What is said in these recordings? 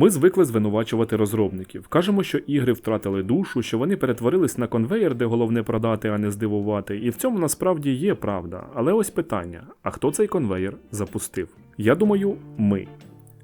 Ми звикли звинувачувати розробників. Кажемо, що ігри втратили душу, що вони перетворились на конвейер, де головне продати, а не здивувати. І в цьому насправді є правда. Але ось питання: а хто цей конвейер запустив? Я думаю, ми.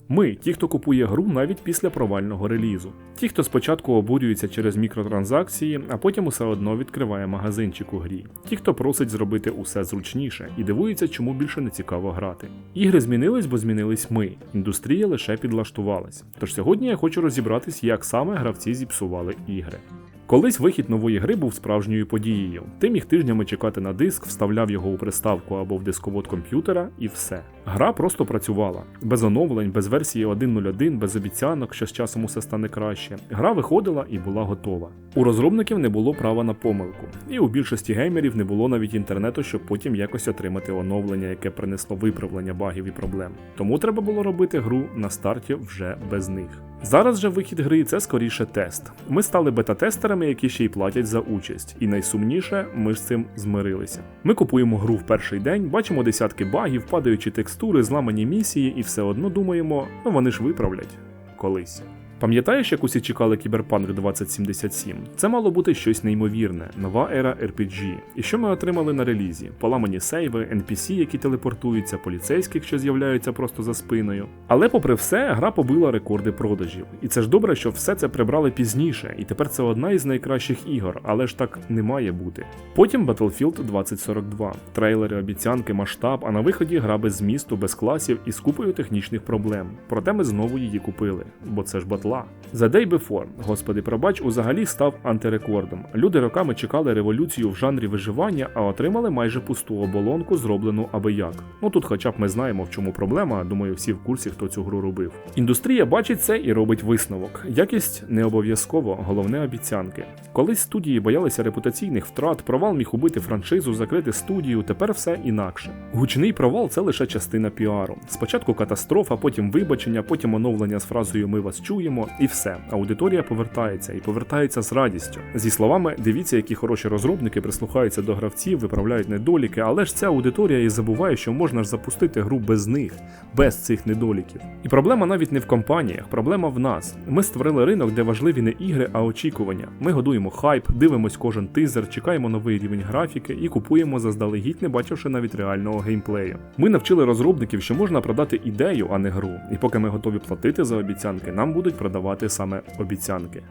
Ми, ті, хто купує гру навіть після провального релізу. Ті, хто спочатку обурюється через мікротранзакції, а потім усе одно відкриває магазинчик у грі. Ті, хто просить зробити усе зручніше і дивується, чому більше не цікаво грати. Ігри змінились, бо змінились ми. Індустрія лише підлаштувалась. Тож сьогодні я хочу розібратись, як саме гравці зіпсували ігри. Колись вихід нової гри був справжньою подією. Ти міг тижнями чекати на диск, вставляв його у приставку або в дисковод комп'ютера, і все. Гра просто працювала. Без оновлень, без версії 1.01, без обіцянок, що з часом усе стане краще. Гра виходила і була готова. У розробників не було права на помилку, і у більшості геймерів не було навіть інтернету, щоб потім якось отримати оновлення, яке принесло виправлення багів і проблем. Тому треба було робити гру на старті вже без них. Зараз же вихід гри це скоріше тест. Ми стали бета-тестерами, які ще й платять за участь. І найсумніше, ми з цим змирилися. Ми купуємо гру в перший день, бачимо десятки багів, падаючі текстури, зламані місії, і все одно думаємо, ну вони ж виправлять колись. Пам'ятаєш, як усі чекали Кіберпанк 2077? Це мало бути щось неймовірне, нова ера RPG. І що ми отримали на релізі? Поламані сейви, NPC, які телепортуються, поліцейських, що з'являються просто за спиною. Але, попри все, гра побила рекорди продажів. І це ж добре, що все це прибрали пізніше, і тепер це одна із найкращих ігор, але ж так не має бути. Потім Battlefield 2042, трейлери, обіцянки, масштаб, а на виході гра без змісту, без класів і з купою технічних проблем. Проте ми знову її купили, бо це ж батла. The Day Before, господи, пробач, узагалі став антирекордом. Люди роками чекали революцію в жанрі виживання, а отримали майже пусту оболонку, зроблену аби як. Ну тут, хоча б ми знаємо, в чому проблема. Думаю, всі в курсі, хто цю гру робив. Індустрія бачить це і робить висновок. Якість не обов'язково, головне обіцянки. Колись студії боялися репутаційних втрат, провал міг убити франшизу, закрити студію. Тепер все інакше. Гучний провал це лише частина піару. Спочатку катастрофа, потім вибачення, потім оновлення з фразою Ми вас чуємо, і все. Аудиторія повертається і повертається з радістю. Зі словами, дивіться, які хороші розробники прислухаються до гравців, виправляють недоліки, але ж ця аудиторія і забуває, що можна ж запустити гру без них, без цих недоліків. І проблема навіть не в компаніях, проблема в нас. Ми створили ринок, де важливі не ігри, а очікування. Ми годуємо хайп, дивимось кожен тизер, чекаємо новий рівень графіки і купуємо заздалегідь, не бачивши навіть реального геймплею. Ми навчили розробників, що можна продати ідею, а не гру. І поки ми готові платити за обіцянки, нам будуть продавати саме обіцянки.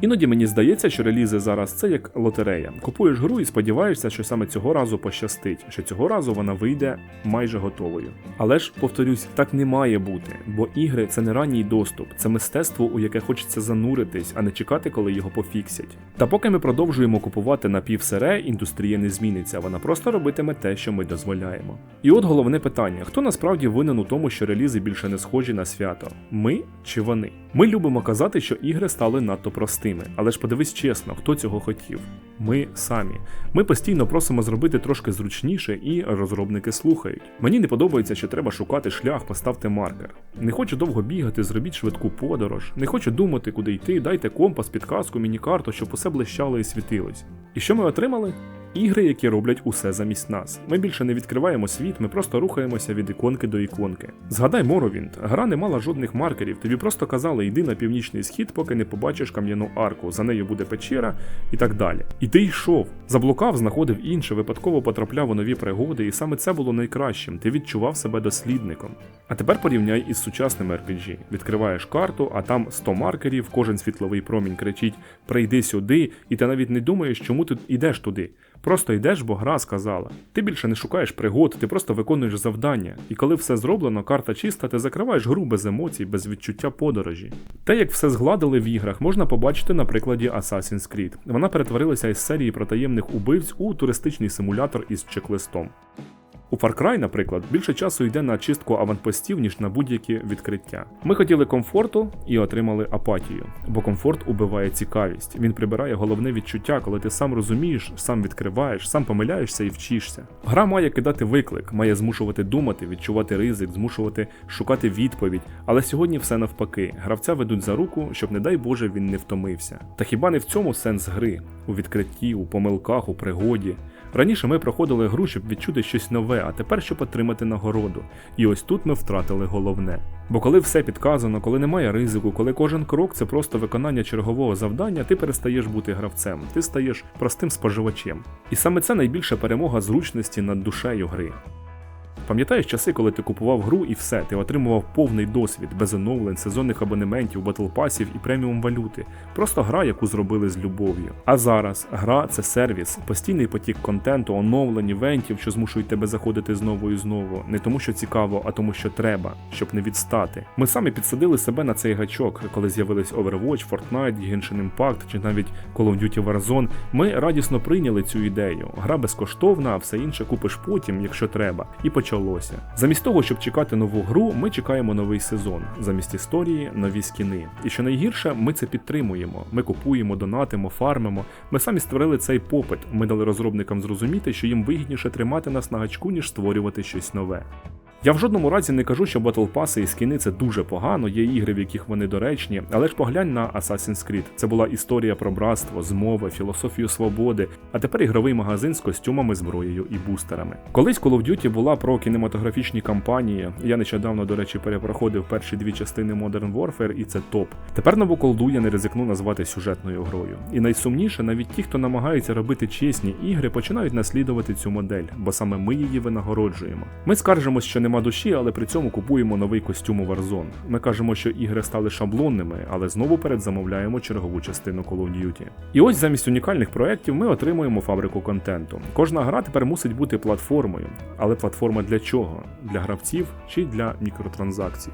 Іноді мені здається, що релізи зараз це як лотерея. Купуєш гру і сподіваєшся, що саме цього разу пощастить, що цього разу вона вийде майже готовою. Але ж, повторюсь, так не має бути, бо ігри це не ранній доступ, це мистецтво, у яке хочеться зануритись, а не чекати, коли його пофіксять. Та поки ми продовжуємо купувати напівсире, індустрія не зміниться, вона просто робитиме те, що ми дозволяємо. І от головне питання: хто насправді винен у тому, що релізи більше не схожі на свято? Ми чи вони? Ми любимо казати, що ігри стали надто простими, але ж подивись чесно, хто цього хотів. Ми самі. Ми постійно просимо зробити трошки зручніше, і розробники слухають. Мені не подобається, що треба шукати шлях, поставте маркер. Не хочу довго бігати, зробіть швидку подорож. Не хочу думати, куди йти, дайте компас, підказку, міні-карту, щоб усе блищало і світилось. І що ми отримали? Ігри, які роблять усе замість нас. Ми більше не відкриваємо світ, ми просто рухаємося від іконки до іконки. Згадай Моровінт, гра не мала жодних маркерів, тобі просто казали, йди на північний схід, поки не побачиш кам'яну арку, за нею буде печера і так далі. І ти йшов, заблукав, знаходив інше, випадково потрапляв у нові пригоди, і саме це було найкращим. Ти відчував себе дослідником. А тепер порівняй із сучасним RPG. Відкриваєш карту, а там 100 маркерів, кожен світловий промінь кричить: прийди сюди, і ти навіть не думаєш, чому ти йдеш туди. Просто йдеш, бо гра сказала. Ти більше не шукаєш пригод, ти просто виконуєш завдання. І коли все зроблено, карта чиста, ти закриваєш гру без емоцій, без відчуття подорожі. Те, як все згладили в іграх, можна побачити на прикладі Assassin's Creed. Вона перетворилася із серії про таємних убивць у туристичний симулятор із чек-листом. У Far Cry, наприклад, більше часу йде на чистку аванпостів, ніж на будь-які відкриття. Ми хотіли комфорту і отримали апатію, бо комфорт убиває цікавість. Він прибирає головне відчуття, коли ти сам розумієш, сам відкриваєш, сам помиляєшся і вчишся. Гра має кидати виклик, має змушувати думати, відчувати ризик, змушувати шукати відповідь. Але сьогодні все навпаки. Гравця ведуть за руку, щоб, не дай Боже, він не втомився. Та хіба не в цьому сенс гри? У відкритті, у помилках, у пригоді. Раніше ми проходили гру, щоб відчути щось нове, а тепер щоб отримати нагороду. І ось тут ми втратили головне. Бо коли все підказано, коли немає ризику, коли кожен крок це просто виконання чергового завдання, ти перестаєш бути гравцем, ти стаєш простим споживачем. І саме це найбільша перемога зручності над душею гри. Пам'ятаєш часи, коли ти купував гру і все, ти отримував повний досвід, без оновлень, сезонних абонементів, батлпасів і преміум валюти. Просто гра, яку зробили з любов'ю. А зараз гра це сервіс, постійний потік контенту, оновлень, івентів, що змушують тебе заходити знову і знову. Не тому, що цікаво, а тому, що треба, щоб не відстати. Ми самі підсадили себе на цей гачок, коли з'явились Overwatch, Fortnite, Genshin Impact чи навіть Call of Duty Warzone. Ми радісно прийняли цю ідею. Гра безкоштовна, а все інше купиш потім, якщо треба. І почали почалося. Замість того, щоб чекати нову гру, ми чекаємо новий сезон. Замість історії нові скіни. І що найгірше, ми це підтримуємо. Ми купуємо, донатимо, фармимо. Ми самі створили цей попит. Ми дали розробникам зрозуміти, що їм вигідніше тримати нас на гачку, ніж створювати щось нове. Я в жодному разі не кажу, що Pass і скіни це дуже погано, є ігри, в яких вони доречні, але ж поглянь на Assassin's Creed. Це була історія про братство, змови, філософію свободи, а тепер ігровий магазин з костюмами, зброєю і бустерами. Колись Call of Duty була про кінематографічні кампанії. Я нещодавно, до речі, перепроходив перші дві частини Modern Warfare, і це топ. Тепер нову колду я не ризикну назвати сюжетною грою. І найсумніше, навіть ті, хто намагається робити чесні ігри, починають наслідувати цю модель, бо саме ми її винагороджуємо. Ми скаржимось, що нема душі, але при цьому купуємо новий костюм у Warzone. Ми кажемо, що ігри стали шаблонними, але знову передзамовляємо чергову частину Call of Duty. І ось замість унікальних проєктів ми отримуємо фабрику контенту. Кожна гра тепер мусить бути платформою, але платформа для чого? Для гравців чи для мікротранзакцій.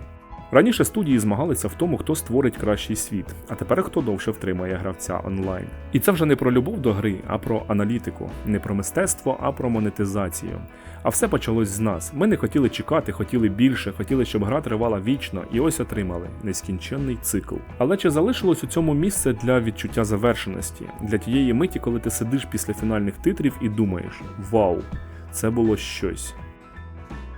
Раніше студії змагалися в тому, хто створить кращий світ, а тепер хто довше втримає гравця онлайн. І це вже не про любов до гри, а про аналітику, не про мистецтво, а про монетизацію. А все почалось з нас. Ми не хотіли чекати, хотіли більше, хотіли, щоб гра тривала вічно, і ось отримали нескінченний цикл. Але чи залишилось у цьому місце для відчуття завершеності, для тієї миті, коли ти сидиш після фінальних титрів і думаєш: Вау, це було щось.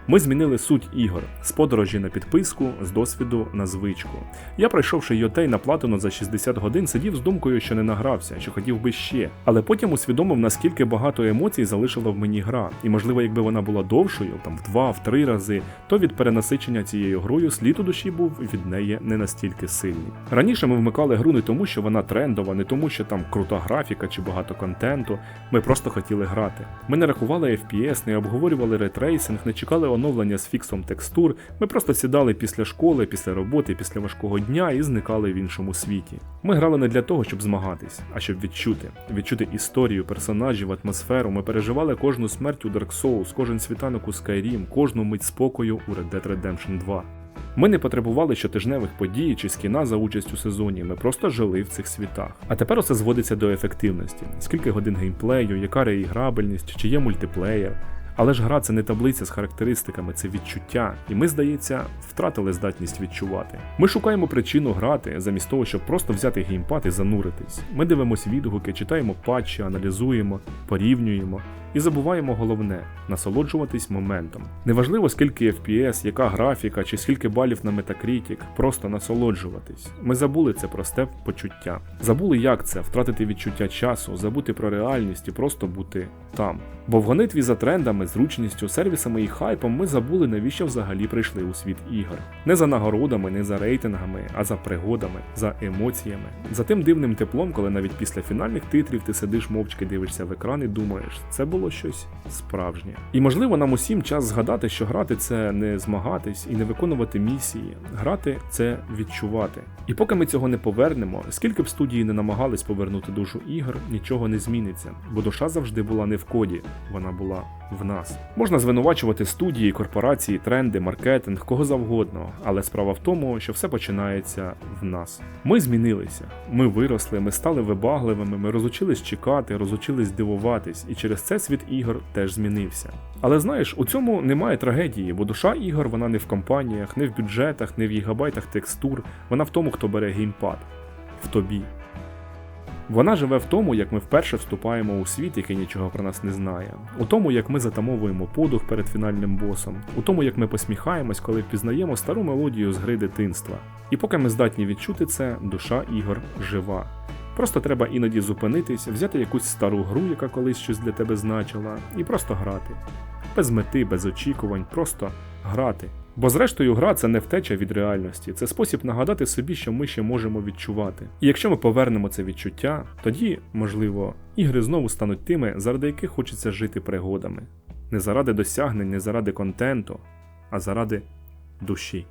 Ми змінили суть ігор з подорожі на підписку, з досвіду на звичку. Я, пройшовши Йотей на платину за 60 годин, сидів з думкою, що не награвся, що хотів би ще. Але потім усвідомив, наскільки багато емоцій залишила в мені гра. І можливо, якби вона була довшою, там в два, в три рази, то від перенасичення цією грою слід у душі був від неї не настільки сильний. Раніше ми вмикали гру не тому, що вона трендова, не тому, що там крута графіка чи багато контенту. Ми просто хотіли грати. Ми не рахували FPS, не обговорювали ретрейсинг, не чекали оновлення з фіксом текстур, ми просто сідали після школи, після роботи, після важкого дня і зникали в іншому світі. Ми грали не для того, щоб змагатись, а щоб відчути, відчути історію, персонажів, атмосферу. Ми переживали кожну смерть у Dark Souls, кожен світанок у Skyrim, кожну мить спокою у Red Dead Redemption 2. Ми не потребували щотижневих подій чи скіна за участь у сезоні, ми просто жили в цих світах. А тепер усе зводиться до ефективності: скільки годин геймплею, яка реіграбельність, чи є мультиплеєр. Але ж гра це не таблиця з характеристиками, це відчуття, і ми, здається, втратили здатність відчувати. Ми шукаємо причину грати, замість того, щоб просто взяти геймпад і зануритись. Ми дивимося відгуки, читаємо патчі, аналізуємо, порівнюємо. І забуваємо головне насолоджуватись моментом. Неважливо, скільки FPS, яка графіка чи скільки балів на Metacritic, просто насолоджуватись. Ми забули це просте почуття. Забули, як це втратити відчуття часу, забути про реальність і просто бути там. Бо в гонитві за трендами, зручністю, сервісами і хайпом ми забули, навіщо взагалі прийшли у світ ігор. Не за нагородами, не за рейтингами, а за пригодами, за емоціями, за тим дивним теплом, коли навіть після фінальних титрів ти сидиш мовчки, дивишся в екран і думаєш, це було щось справжнє. І можливо нам усім час згадати, що грати це не змагатись і не виконувати місії. Грати це відчувати. І поки ми цього не повернемо, скільки б студії не намагались повернути душу ігор, нічого не зміниться, бо душа завжди була не в коді, вона була в нас. Можна звинувачувати студії, корпорації, тренди, маркетинг, кого завгодно, але справа в тому, що все починається в нас. Ми змінилися, ми виросли, ми стали вибагливими, ми розучились чекати, розучились дивуватись, і через це світ ігор теж змінився. Але знаєш, у цьому немає трагедії, бо душа ігор вона не в компаніях, не в бюджетах, не в гігабайтах текстур, вона в тому, хто бере геймпад, в тобі. Вона живе в тому, як ми вперше вступаємо у світ, який нічого про нас не знає, у тому, як ми затамовуємо подух перед фінальним босом, у тому, як ми посміхаємось, коли впізнаємо стару мелодію з гри дитинства. І поки ми здатні відчути це, душа ігор жива. Просто треба іноді зупинитись, взяти якусь стару гру, яка колись щось для тебе значила, і просто грати. Без мети, без очікувань, просто грати. Бо зрештою гра це не втеча від реальності, це спосіб нагадати собі, що ми ще можемо відчувати. І якщо ми повернемо це відчуття, тоді, можливо, ігри знову стануть тими, заради яких хочеться жити пригодами. Не заради досягнень, не заради контенту, а заради душі.